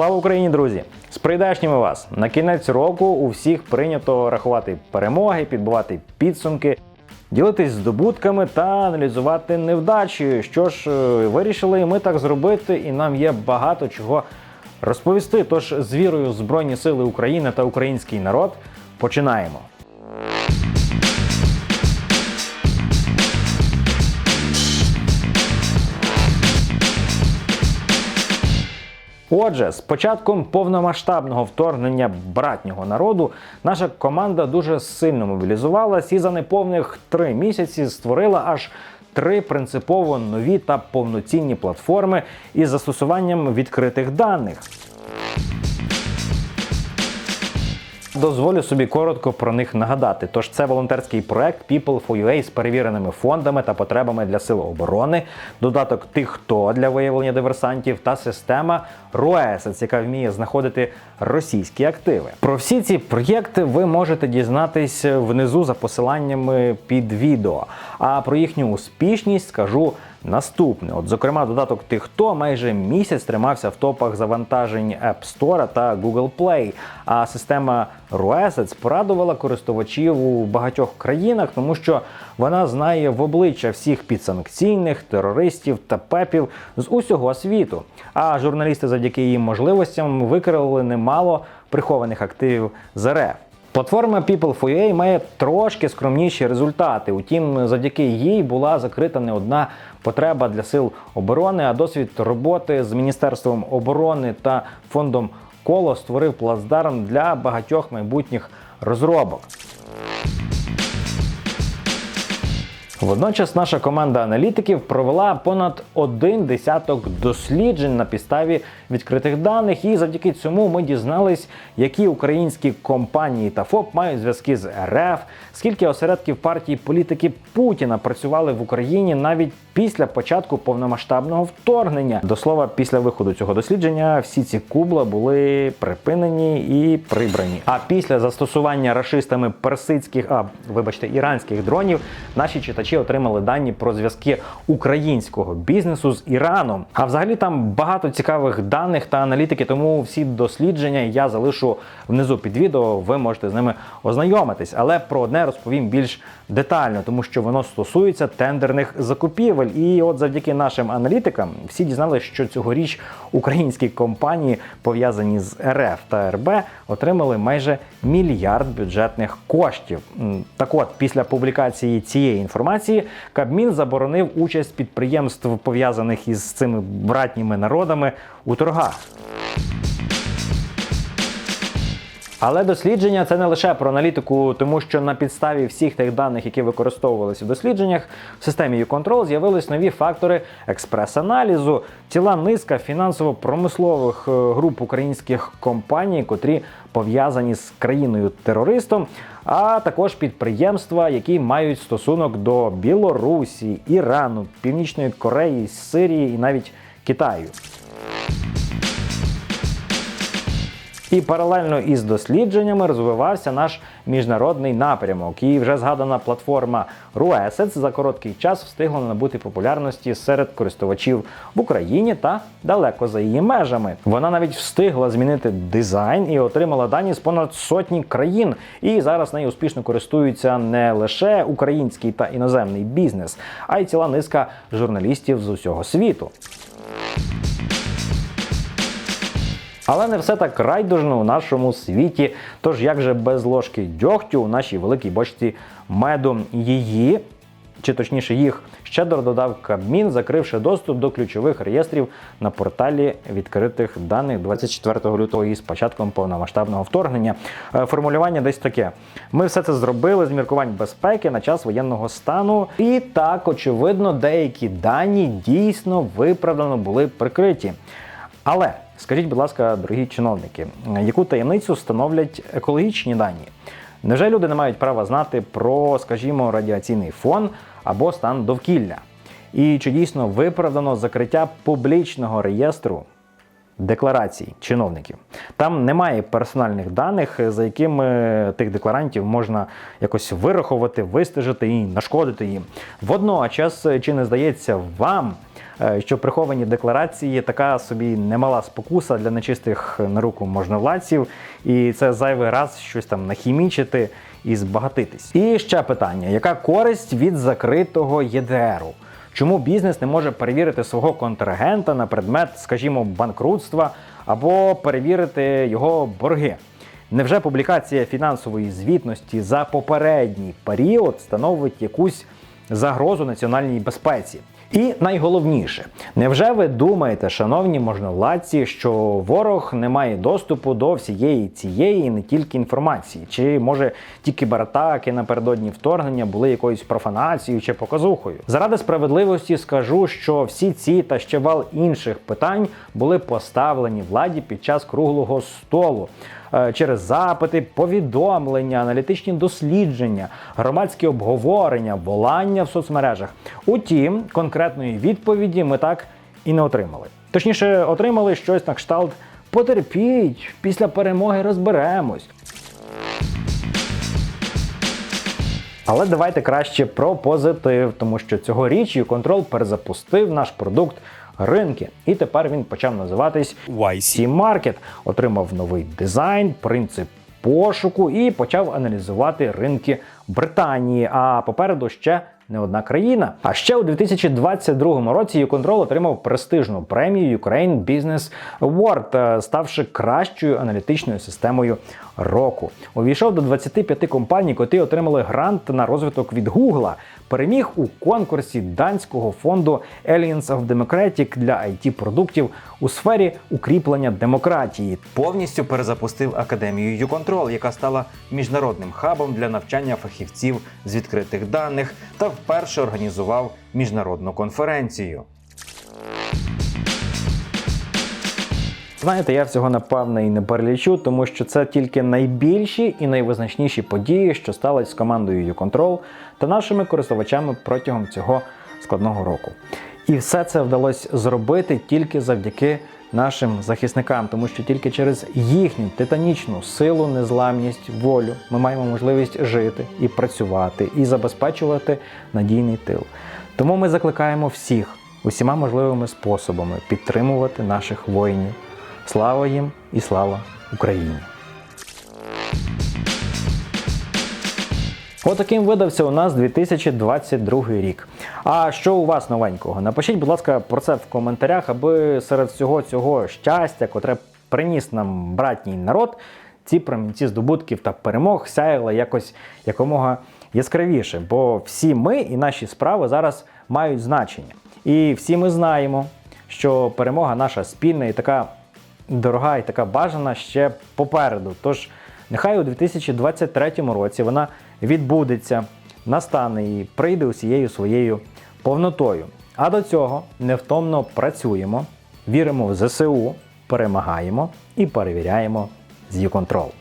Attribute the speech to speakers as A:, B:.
A: Слава Україні, друзі! З прийдешніми вас! На кінець року у всіх прийнято рахувати перемоги, підбивати підсумки, ділитись здобутками та аналізувати невдачі. Що ж, е, вирішили ми так зробити, і нам є багато чого розповісти. Тож з вірою в Збройні Сили України та український народ починаємо. Отже, з початком повномасштабного вторгнення братнього народу наша команда дуже сильно мобілізувалась і за неповних три місяці створила аж три принципово нові та повноцінні платформи із застосуванням відкритих даних. Дозволю собі коротко про них нагадати. Тож це волонтерський проект People for UA з перевіреними фондами та потребами для сил оборони, додаток тих, хто для виявлення диверсантів та система ROESETS, яка вміє знаходити російські активи. Про всі ці проєкти ви можете дізнатись внизу за посиланнями під відео. А про їхню успішність скажу наступне. От, зокрема, додаток тих, хто майже місяць тримався в топах завантажень App Store та Google Play. А система ROESETS порадувала користувачів у багатьох країнах, тому що вона знає в обличчя всіх підсанкційних терористів та пепів з усього світу. А журналісти завдяки її можливостям викрили немало прихованих активів з РФ. Платформа People4UA має трошки скромніші результати. Утім, завдяки їй була закрита не одна потреба для сил оборони, а досвід роботи з Міністерством оборони та фондом Коло створив плацдарм для багатьох майбутніх розробок. Водночас наша команда аналітиків провела понад один десяток досліджень на підставі відкритих даних, і завдяки цьому ми дізнались, які українські компанії та ФОП мають зв'язки з РФ, скільки осередків партії політики Путіна працювали в Україні навіть після початку повномасштабного вторгнення. До слова, після виходу цього дослідження всі ці кубла були припинені і прибрані. А після застосування рашистами персидських, а вибачте, іранських дронів, наші читачі отримали дані про зв'язки українського бізнесу з Іраном. А взагалі там багато цікавих даних та аналітики, тому всі дослідження я залишу внизу під відео. Ви можете з ними ознайомитись. Але про одне розповім більш детально, тому що воно стосується тендерних закупівель. І от завдяки нашим аналітикам всі дізналися, що цьогоріч українські компанії, пов'язані з РФ та РБ, отримали майже мільярд бюджетних коштів. Так от, після публікації цієї інформації, Кабмін заборонив участь підприємств, пов'язаних із цими братніми народами у торгах. Але дослідження це не лише про аналітику, тому що на підставі всіх тих даних, які використовувалися в дослідженнях, в системі U-Control з'явились нові фактори експрес-аналізу, ціла низка фінансово-промислових е, груп українських компаній, котрі пов'язані з країною-терористом, а також підприємства, які мають стосунок до Білорусі, Ірану, Північної Кореї, Сирії і навіть Китаю. І паралельно із дослідженнями розвивався наш міжнародний напрямок. І вже згадана платформа RUESETS за короткий час встигла набути популярності серед користувачів в Україні та далеко за її межами. Вона навіть встигла змінити дизайн і отримала дані з понад сотні країн. І зараз нею успішно користуються не лише український та іноземний бізнес, а й ціла низка журналістів з усього світу. Але не все так райдужно у нашому світі. Тож як же без ложки дьогтю у нашій великій бочці меду її, чи точніше їх, щедро додав Кабмін, закривши доступ до ключових реєстрів на порталі відкритих даних 24 лютого із початком повномасштабного вторгнення. Е, Формулювання десь таке: ми все це зробили з міркувань безпеки на час воєнного стану, і так очевидно, деякі дані дійсно виправдано були прикриті. Але скажіть, будь ласка, дорогі чиновники, яку таємницю становлять екологічні дані? Невже люди не мають права знати про, скажімо, радіаційний фон або стан довкілля? І чи дійсно виправдано закриття публічного реєстру декларацій чиновників? Там немає персональних даних, за якими тих декларантів можна якось вирахувати, вистежити і нашкодити їм. Водночас, чи не здається вам? Е, що приховані декларації така собі немала спокуса для нечистих на руку можновладців, і це зайвий раз щось там нахімічити і збагатитись. І ще питання: яка користь від закритого ЄДРу? Чому бізнес не може перевірити свого контрагента на предмет, скажімо, банкрутства або перевірити його борги? Невже публікація фінансової звітності за попередній період становить якусь загрозу національній безпеці? І найголовніше, невже ви думаєте, шановні можновладці, що ворог не має доступу до всієї цієї не тільки інформації? Чи може ті кібератаки напередодні вторгнення були якоюсь профанацією чи показухою? Заради справедливості скажу, що всі ці та ще вал інших питань були поставлені владі під час круглого столу. Е, Через запити, повідомлення, аналітичні дослідження, громадські обговорення, волання в соцмережах. Утім, конкретної відповіді ми так і не отримали. Точніше, отримали щось на кшталт потерпіть, після перемоги розберемось. Але давайте краще про позитив, тому що цьогоріч YouControl перезапустив наш продукт ринки, і тепер він почав називатись YC Market, отримав новий дизайн, принцип пошуку і почав аналізувати ринки Британії. А попереду ще не одна країна. А ще у 2022 році Юконтрол отримав престижну премію Ukraine Business Award, е, ставши кращою аналітичною системою року. Увійшов до 25 компаній, котрі отримали грант на розвиток від Google. Переміг у конкурсі данського фонду Alliance of Democratic для it продуктів у сфері укріплення демократії. Повністю перезапустив академію YouControl, яка стала міжнародним хабом для навчання фахівців з відкритих даних та вперше організував міжнародну конференцію. Знаєте, я всього напевне і не перелічу, тому що це тільки найбільші і найвизначніші події, що сталися з командою YouControl та нашими користувачами протягом цього складного року. І все це вдалося зробити тільки завдяки нашим захисникам, тому що тільки через їхню титанічну силу, незламність, волю ми маємо можливість жити і працювати, і забезпечувати надійний тил. Тому ми закликаємо всіх усіма можливими способами підтримувати наших воїнів. Слава їм і слава Україні! Отаким видався у нас 2022 рік. А що у вас новенького? Напишіть, будь ласка, про це в коментарях, аби серед всього цього щастя, котре приніс нам братній народ, ці промінці здобутків та перемог сяяли якось якомога яскравіше. Бо всі ми і наші справи зараз мають значення. І всі ми знаємо, що перемога наша спільна і така дорога і така бажана ще попереду. Тож нехай у 2023 році вона відбудеться, настане і прийде усією своєю повнотою. А до цього невтомно працюємо, віримо в ЗСУ, перемагаємо і перевіряємо з YouControl.